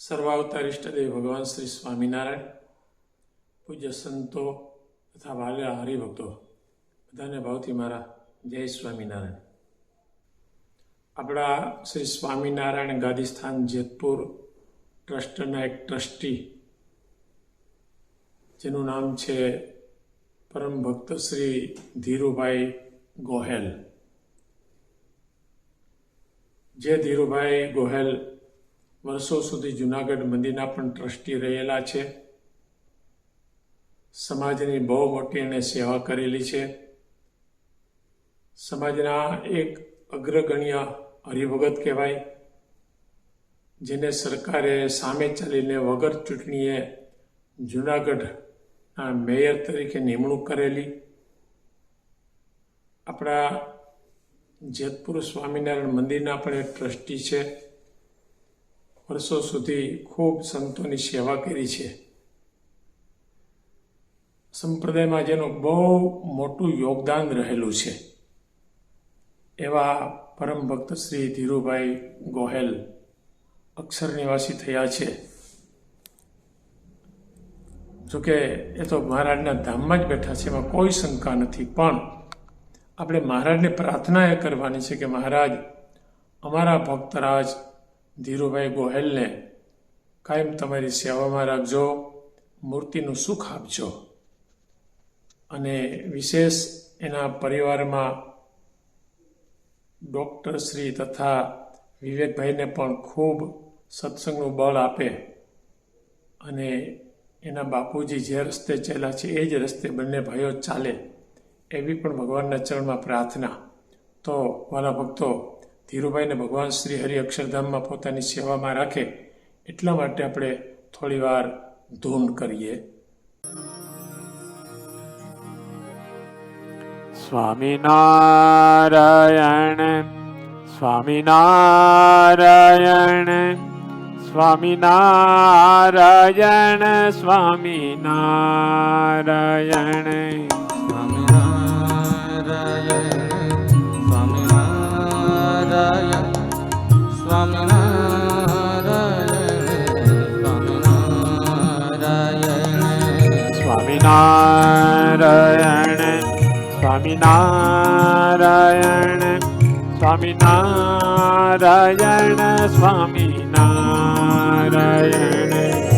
સર્વાવતાર ઇષ્ટદેવ ભગવાન શ્રી સ્વામિનારાયણ, પૂજ્ય સંતો તથા વાલા હરિભક્તો, બધાને ભાવથી મારા જય સ્વામિનારાયણ. આપણા શ્રી સ્વામિનારાયણ ગાદીસ્થાન જેતપુર ટ્રસ્ટના એક ટ્રસ્ટી, જેનું નામ છે પરમ ભક્ત શ્રી ધીરુભાઈ ગોહેલ. જે ધીરુભાઈ ગોહેલ વર્ષો સુધી જુનાગઢ મંદિરના પણ ટ્રસ્ટી રહેલા છે. સમાજની બહુ મોટી એણે સેવા કરેલી છે. સમાજના એક અગ્રગણ્ય હરિભગત કહેવાય, જેને સરકારે સામે ચાલીને વગર ચૂંટણીએ જુનાગઢના મેયર તરીકે નિમણૂક કરેલી. આપણા જેતપુર સ્વામિનારાયણ મંદિરના પણ એક ટ્રસ્ટી છે. વર્ષો સુધી ખૂબ સંતોની સેવા કરી છે. સંપ્રદાયમાં જેનું બહુ મોટું યોગદાન રહેલું છે. એવા પરમ ભક્ત શ્રી ધીરુભાઈ ગોહેલ અક્ષર નિવાસી થયા છે. જોકે એ તો મહારાજના ધામમાં જ બેઠા છે, એમાં કોઈ શંકા નથી. પણ આપણે મહારાજને પ્રાર્થના એ કરવાની છે કે મહારાજ, અમારા ભક્તરાજ ધીરુભાઈ ગોહેલને કાયમ તમારી સેવામાં રાખજો, મૂર્તિનું સુખ આપજો. અને વિશેષ એના પરિવારમાં ડૉક્ટર શ્રી તથા વિવેકભાઈને પણ ખૂબ સત્સંગનું બળ આપે. અને એના બાપુજી જે રસ્તે ચાલ્યા છે, એ જ રસ્તે બંને ભાઈઓ ચાલે, એવી પણ ભગવાનના ચરણમાં પ્રાર્થના. તો વાલા ભક્તો ધીરુભાઈને ભગવાન શ્રી હરિ અક્ષરધામમાં પોતાની સેવામાં રાખે એટલા માટે આપણે થોડીવાર ધૂન કરીએ. સ્વામિનારાયણ સ્વામિનારાયણ સ્વામિનારાયણ સ્વામિનારાયણ. સ્વામિનારાયણ. स्वामिनारायण स्वामिनारायण स्वामिनारायण स्वामिनारायण